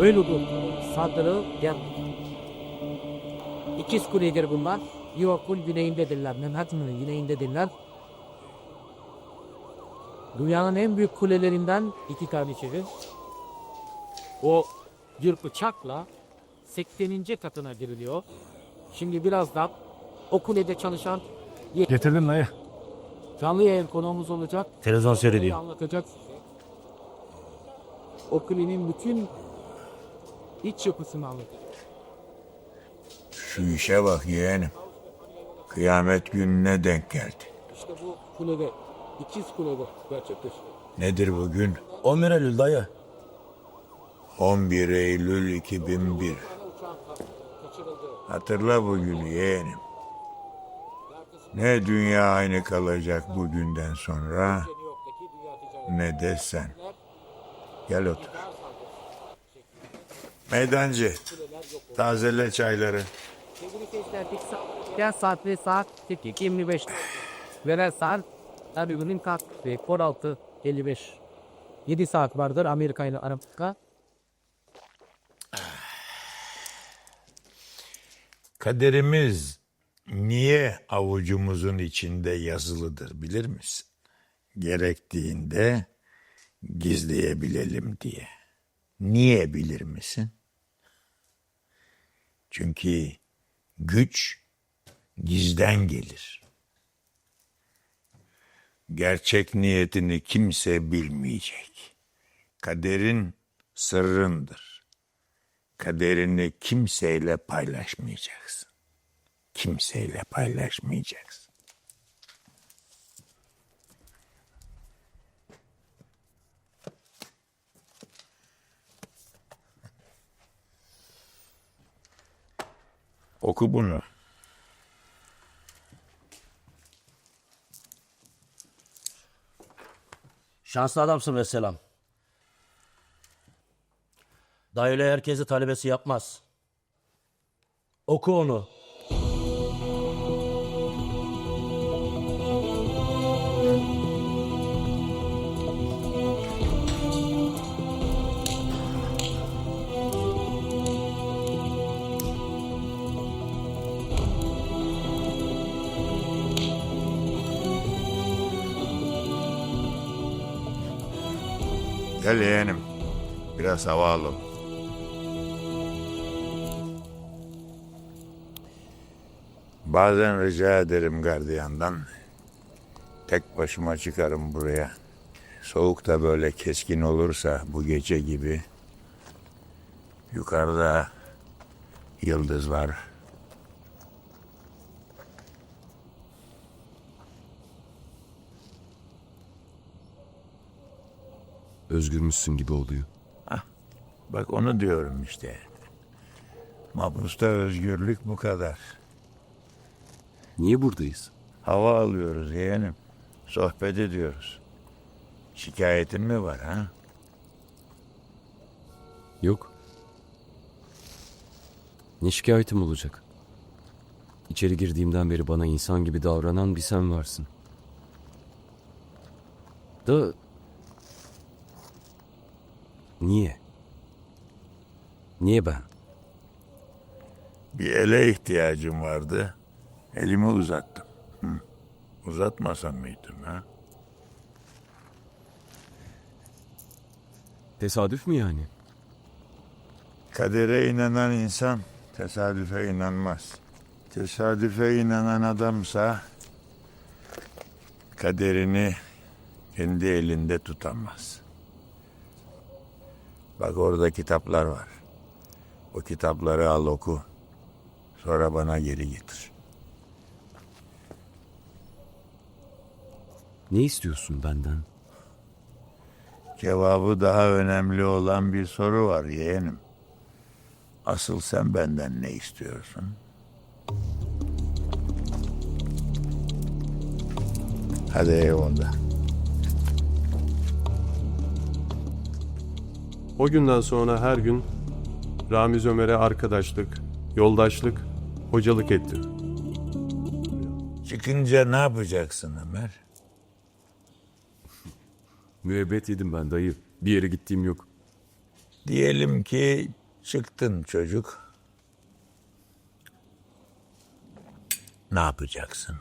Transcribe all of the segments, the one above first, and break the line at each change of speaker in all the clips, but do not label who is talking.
Ölüdür. Sadrı gel. İkiz kuledir bunlar. Yuvakul güneyindedirler. Manhattan'ın güneyindedirler. Dünyanın en büyük kulelerinden iki kardeşleri. O bir bıçakla 80. katına giriliyor. Şimdi birazdan o kulede çalışan
Getirdin dayı.
canlı yayın konuğumuz olacak.
Televizyon seyrediyor.
Anlatacak. O kulenin bütün iç yapısını anlatacak.
Şu işe bak yeğenim. Kıyamet gününe denk geldi.
İşte bu kulede, ikiz kulede gerçekleşti.
Nedir bugün?
11 Eylül dayı.
11 Eylül 2001. Hatırla bugünü yeğenim. Ne dünya aynı kalacak bugünden sonra ne de sen. Gel otur. Meydancı, tazele çayları.
Sevgili tek saat, ve saat 22.25. Veren saat tabi günün kalk ve 16.55. 7 saat vardır Amerika ile Arapika.
Kaderimiz niye avucumuzun içinde yazılıdır bilir misin? Gerektiğinde gizleyebilelim diye. Niye bilir misin? Çünkü güç gizden gelir. Gerçek niyetini kimse bilmeyecek. Kaderin sırrındır. Kaderini kimseyle paylaşmayacaksın. Kimseyle paylaşmayacaksın. Oku bunu.
Şanslı adamsın ve selam. Dayı öyle herkesi talebesi yapmaz. Oku onu.
Gel yeğenim. Biraz hava alalım. Bazen rica ederim gardiyandan. Tek başıma çıkarım buraya. Soğuk da böyle keskin olursa bu gece gibi. Yukarıda yıldız var.
Özgürmüşsün gibi oluyor.
Bak onu diyorum işte. Mahpusta özgürlük bu kadar.
Niye buradayız?
Hava alıyoruz yeğenim. Sohbet ediyoruz. Şikayetin mi var ha?
Yok. Ne şikayetim olacak? İçeri girdiğimden beri bana insan gibi davranan bir sen varsın. Da... Niye? Niye ben?
Bir ele ihtiyacım vardı. Elimi uzattım. Hı. Uzatmasam mıydım ha?
Tesadüf mü yani?
Kadere inanan insan tesadüfe inanmaz. Tesadüfe inanan adamsa kaderini kendi elinde tutamaz. Bak orada kitaplar var. O kitapları al oku. Sonra bana geri getir.
Ne istiyorsun benden?
Cevabı daha önemli olan bir soru var yeğenim. Asıl sen benden ne istiyorsun? Hadi eyvallah.
O günden sonra her gün Ramiz Ömer'e arkadaşlık, yoldaşlık, hocalık etti.
Çıkınca ne yapacaksın Ömer?
Müebbet yedim ben dayı. Bir yere gittiğim yok.
Diyelim ki çıktın çocuk. Ne yapacaksın?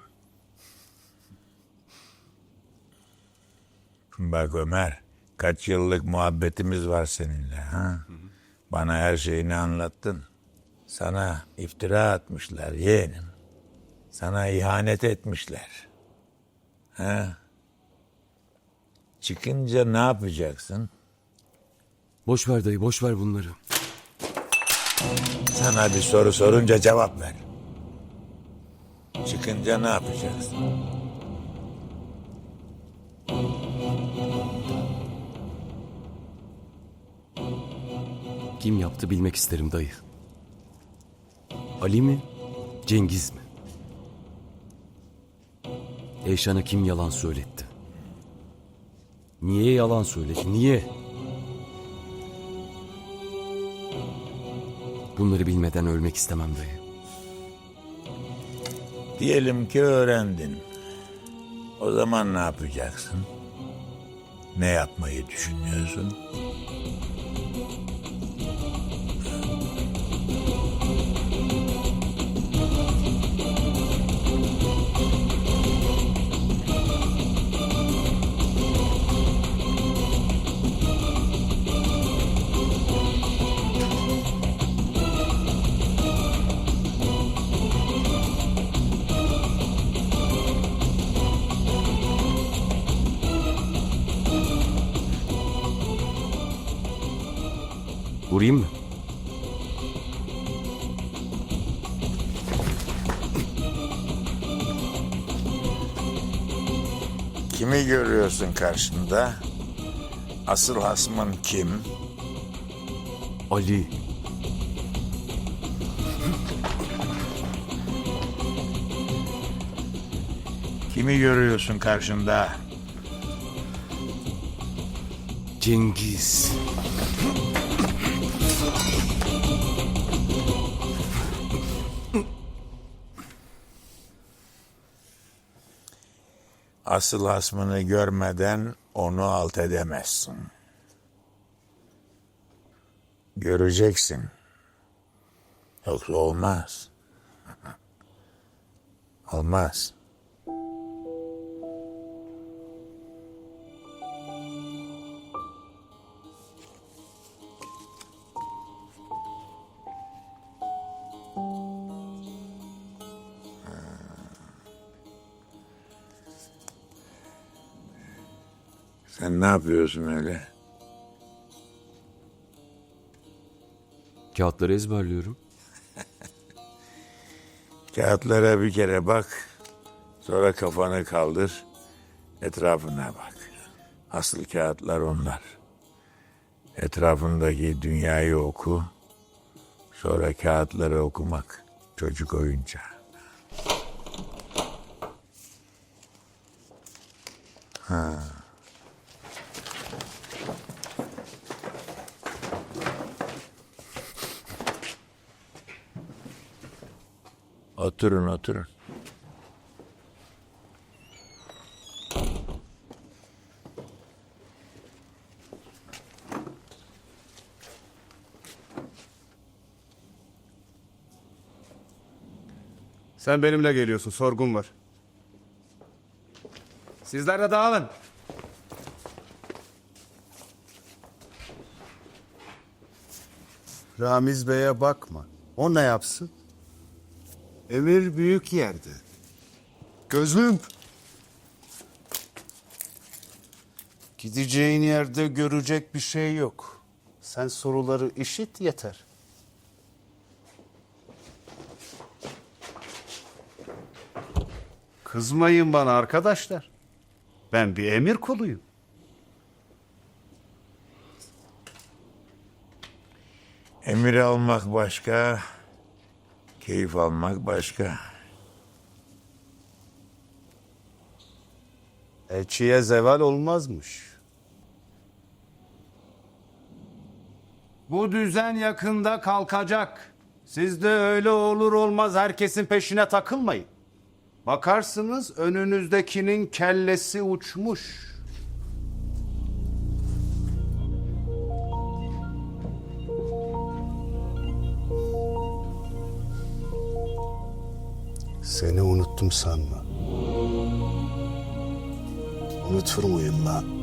Bak Ömer, kaç yıllık muhabbetimiz var seninle. Ha? Bana her şeyini anlattın. Sana iftira atmışlar yeğenim. Sana ihanet etmişler. Ha? Çıkınca ne yapacaksın?
Boş ver dayı boş ver bunları.
Sana bir soru sorunca cevap ver. Çıkınca ne yapacaksın?
Kim yaptı bilmek isterim dayı. Ali mi? Cengiz mi? Eyşan'a kim yalan söyletti? Niye yalan söyledi? Niye? Bunları bilmeden ölmek istemem dayı.
Diyelim ki öğrendin. O zaman ne yapacaksın? Ne yapmayı düşünüyorsun? Kimi görüyorsun karşında? Asıl hasmın kim?
Ali.
Kimi görüyorsun karşında?
Cengiz.
Asıl hasmını görmeden onu alt edemezsin. Göreceksin. Yoksa olmaz. Olmaz. Sen ne yapıyorsun öyle?
Kağıtları ezberliyorum.
Kağıtlara bir kere bak. Sonra kafanı kaldır. Etrafına bak. Asıl kağıtlar onlar. Etrafındaki dünyayı oku. Sonra kağıtları okumak. Çocuk oyuncağı. Oturun oturun.
Sen benimle geliyorsun. Sorgun var. Sizler de dağılın.
Ramiz Bey'e bakma. O ne yapsın? Emir büyük yerde. Gözlüm. Gideceğin yerde görecek bir şey yok. Sen soruları işit yeter. Kızmayın bana arkadaşlar. Ben bir emir kuluyum.
Emir almak başka, keyif almak başka.
Elçiye zeval olmazmış. Bu düzen yakında kalkacak. Siz de öyle olur olmaz herkesin peşine takılmayın. Bakarsınız önünüzdekinin kellesi uçmuş. Seni unuttum sanma. Unutur muyum lan?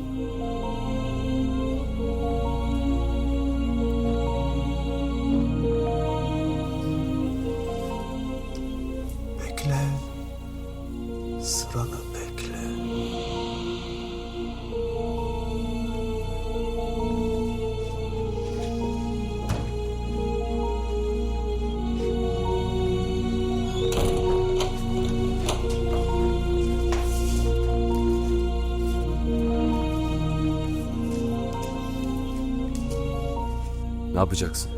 Yapacaksın?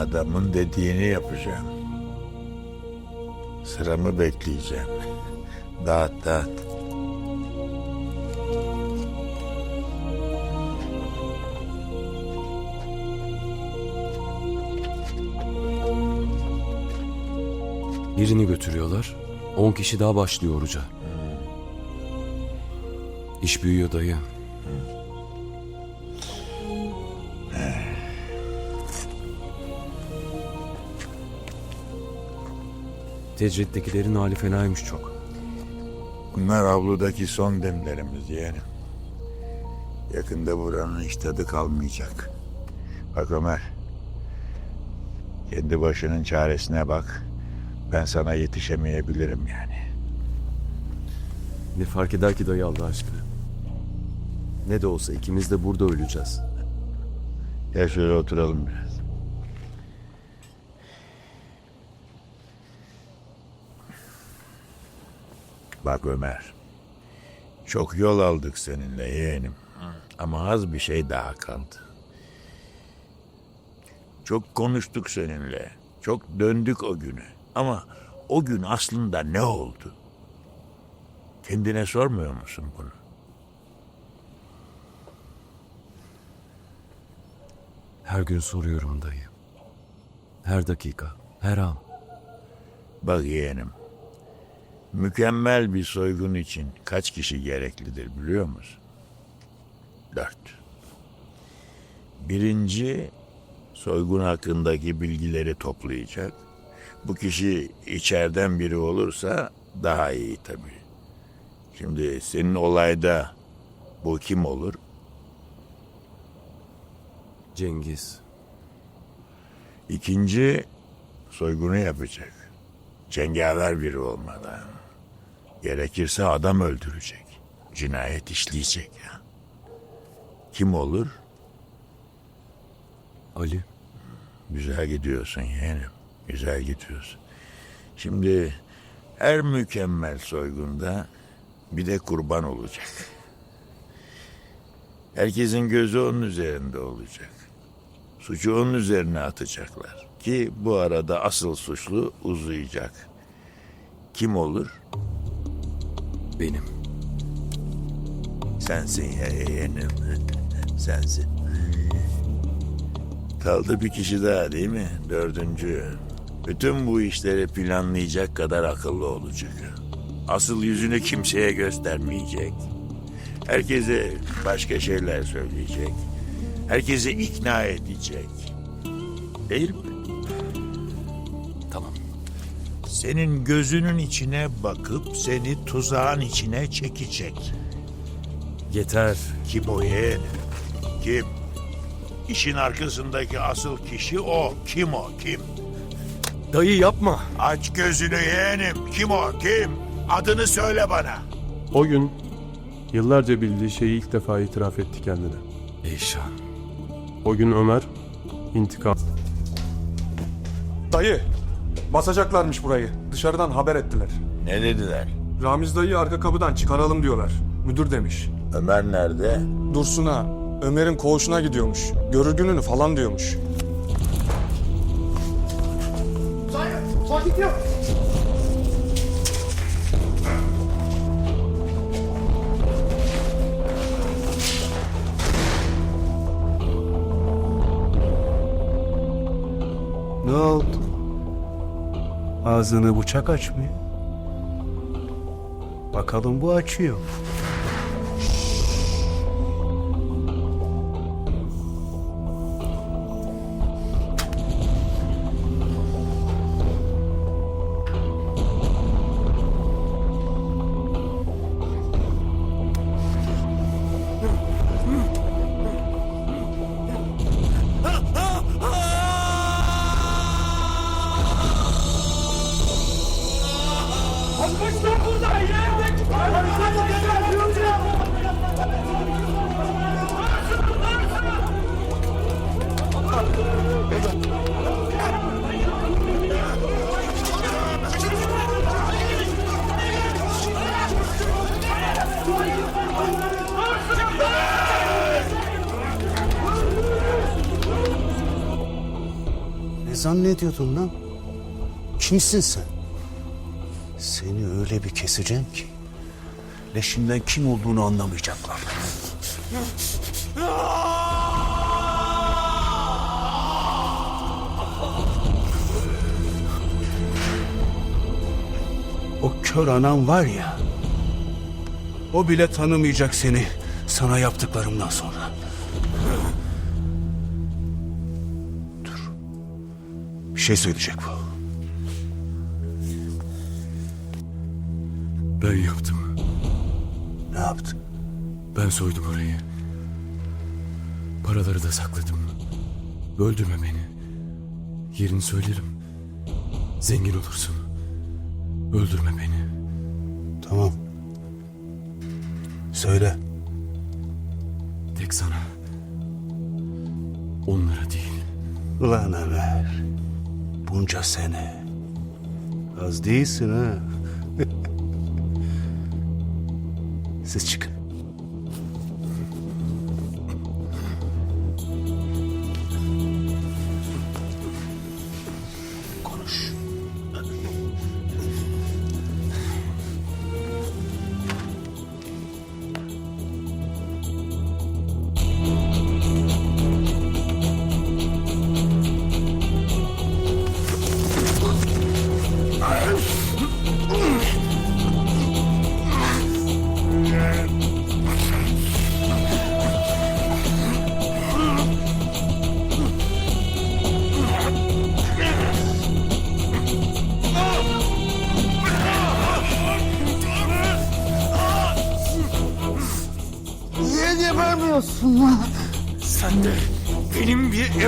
Adamın dediğini yapacağım. Sıramı bekleyeceğim. Dağıt dağıt.
Birini götürüyorlar. 10 kişi daha başlıyor oruca. İş büyüyor dayı. Tecrittekilerin hali fenaymış çok.
Bunlar avludaki son demlerimiz yeğenim. Yakında buranın hiç tadı kalmayacak. Bak Ömer. Kendi başının çaresine bak. Ben sana yetişemeyebilirim yani.
Ne fark eder ki dayı Allah aşkına? Ne de olsa ikimiz de burada öleceğiz.
Gel şöyle oturalım biraz. Bak Ömer. Çok yol aldık seninle yeğenim. Ama az bir şey daha kaldı. Çok konuştuk seninle. Çok döndük o günü. Ama o gün aslında ne oldu? Kendine sormuyor musun bunu?
Her gün soruyorum dayı. Her dakika, her an.
Bak yeğenim. Mükemmel bir soygun için kaç kişi gereklidir biliyor musun? Dört. Birinci soygun hakkındaki bilgileri toplayacak. Bu kişi içeriden biri olursa daha iyi tabii. Şimdi senin olayda bu kim olur?
Cengiz.
İkinci soygunu yapacak. Cengaver biri olmadan. Gerekirse adam öldürecek. Cinayet işleyecek ya. Kim olur?
Ali.
Güzel gidiyorsun yeğenim. Güzel gidiyorsun. Şimdi her mükemmel soygunda bir de kurban olacak. Herkesin gözü onun üzerinde olacak. Suçu onun üzerine atacaklar. Ki bu arada asıl suçlu uzayacak. Kim olur?
Benim.
Sensin ya yeğenim. Sensin. Kaldı bir kişi daha değil mi? Dördüncü. Bütün bu işleri planlayacak kadar akıllı olacak. Asıl yüzünü kimseye göstermeyecek. Herkese başka şeyler söyleyecek. Herkese ikna edecek. Değil mi? Senin gözünün içine bakıp seni tuzağın içine çekecek.
Yeter.
Kim o yeğen? Kim? İşin arkasındaki asıl kişi o. Kim o? Kim?
Dayı yapma.
Aç gözünü yeğenim. Kim o? Kim? Adını söyle bana.
O gün yıllarca bildiği şeyi ilk defa itiraf etti kendine.
Eyşan.
O gün Ömer intikam.
Dayı, basacaklarmış burayı. Dışarıdan haber ettiler.
Ne dediler?
Ramiz dayıyı arka kapıdan çıkaralım diyorlar. Müdür demiş.
Ömer nerede?
Dursun'a, Ömer'in koğuşuna gidiyormuş. Görür gününü falan diyormuş.
Ne Ağzını bıçak açmıyor. Bakalım bu açıyor. Ne zannediyordun lan? Kimsin sen? Seni öyle bir keseceğim ki leşinden kim olduğunu anlamayacaklar. O kör anan var ya, o bile tanımayacak seni sana yaptıklarımdan sonra. Dur. Bir şey söyleyecek bu.
Ben yaptım.
Ne yaptın?
Ben soydum orayı. Paraları da sakladım. Öldürme beni. Yerini söylerim. Zengin olursun. Öldürme beni.
Tamam. Söyle.
Tek sana. Onlara değil.
Ulan Ömer. Bunca sene. Az değilsin ha. Siz çıkın.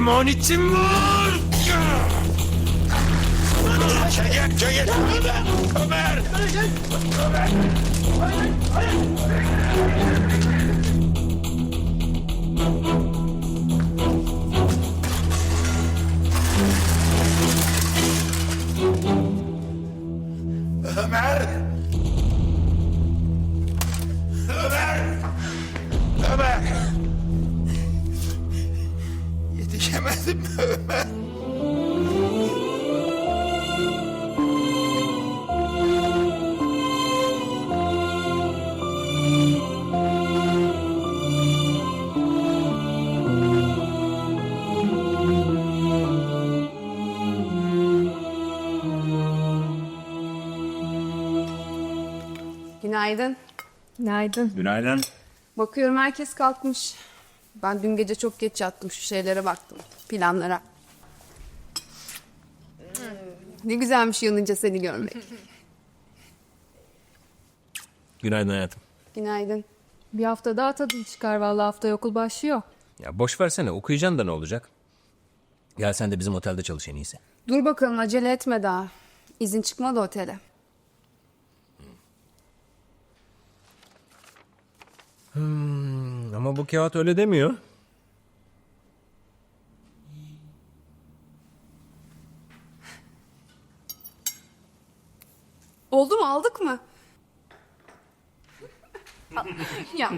Bir emanetim var. Çekil, çekil. Ömer, Ömer. Ömer.
Günaydın.
Günaydın.
Günaydın.
Bakıyorum herkes kalkmış. Ben dün gece çok geç yattım. Şu şeylere baktım. Planlara. Ne güzelmiş yanınca seni görmek.
Günaydın hayatım.
Günaydın.
Bir hafta daha tadın çıkar vallahi haftaya okul başlıyor.
Ya boş versene okuyacaksın da ne olacak? Gel sen de bizim otelde çalış en iyisi.
Dur bakalım acele etme daha. İzin çıkmadı otele.
Ama bu kağıt öyle demiyor.
Oldu mu aldık mı? ya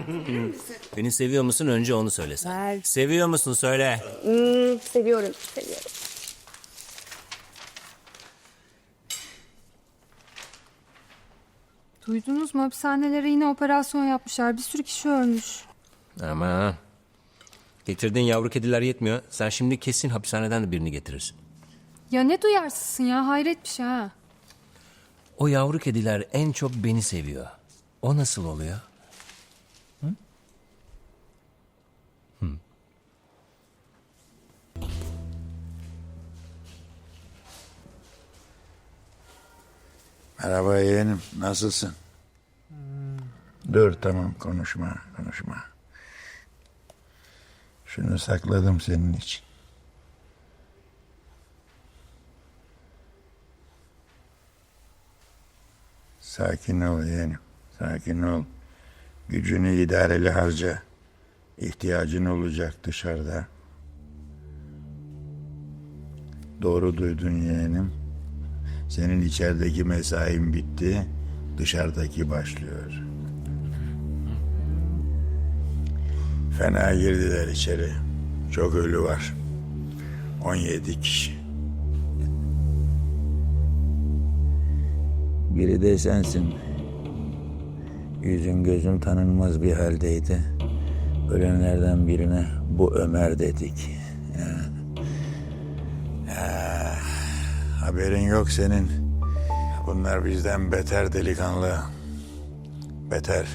Beni seviyor musun önce onu söyle sen.
Ver.
Seviyor musun söyle.
hmm, seviyorum seviyorum.
Duydunuz mu hapishanelere yine operasyon yapmışlar. Bir sürü kişi ölmüş.
Ama getirdiğin yavru kediler yetmiyor. Sen şimdi kesin hapishaneden de birini getirirsin.
Ya ne duyarsızsın ya hayret bir şey ha.
O yavru kediler en çok beni seviyor. O nasıl oluyor?
Merhaba yeğenim, nasılsın? Dur tamam konuşma, konuşma. Şunu sakladım senin için. Sakin ol yeğenim, sakin ol. Gücünü idareli harca. İhtiyacın olacak dışarıda. Doğru duydun yeğenim. Senin içerideki mesain bitti. Dışarıdaki başlıyor. Fena girdiler içeri. Çok ölü var. 17 kişi. Biri de sensin. Yüzün gözün tanınmaz bir haldeydi. Ölenlerden birine bu Ömer dedik. Ya. Haberin yok senin. Bunlar bizden beter delikanlı. Beter.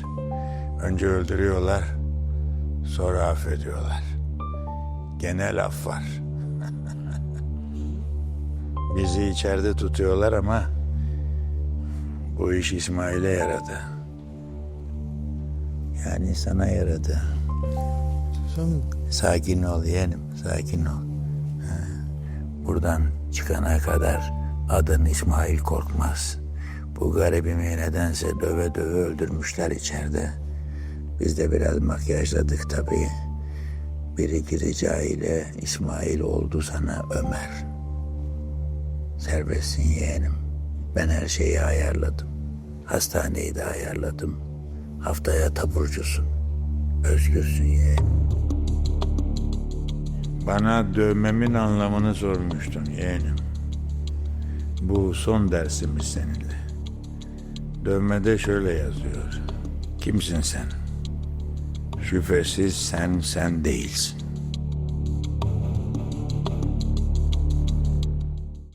Önce öldürüyorlar, sonra affediyorlar. Genel af var. Bizi içeride tutuyorlar ama bu iş İsmail'e yaradı. Yani sana yaradı. Sakin ol yeğenim, sakin ol. Buradan çıkana kadar adın İsmail Korkmaz. Bu garibimi nedense döve döve öldürmüşler içeride. Biz de biraz makyajladık tabii. Bir iki rica ile İsmail oldu sana Ömer. Serbestsin yeğenim. Ben her şeyi ayarladım. Hastaneyi de ayarladım. Haftaya taburcusun. Özgürsün yeğenim. Bana dövmemin anlamını sormuştun yeğenim. Bu son dersimiz seninle. Dövmede şöyle yazıyor. Kimsin sen? Şüphesiz sen sen değilsin.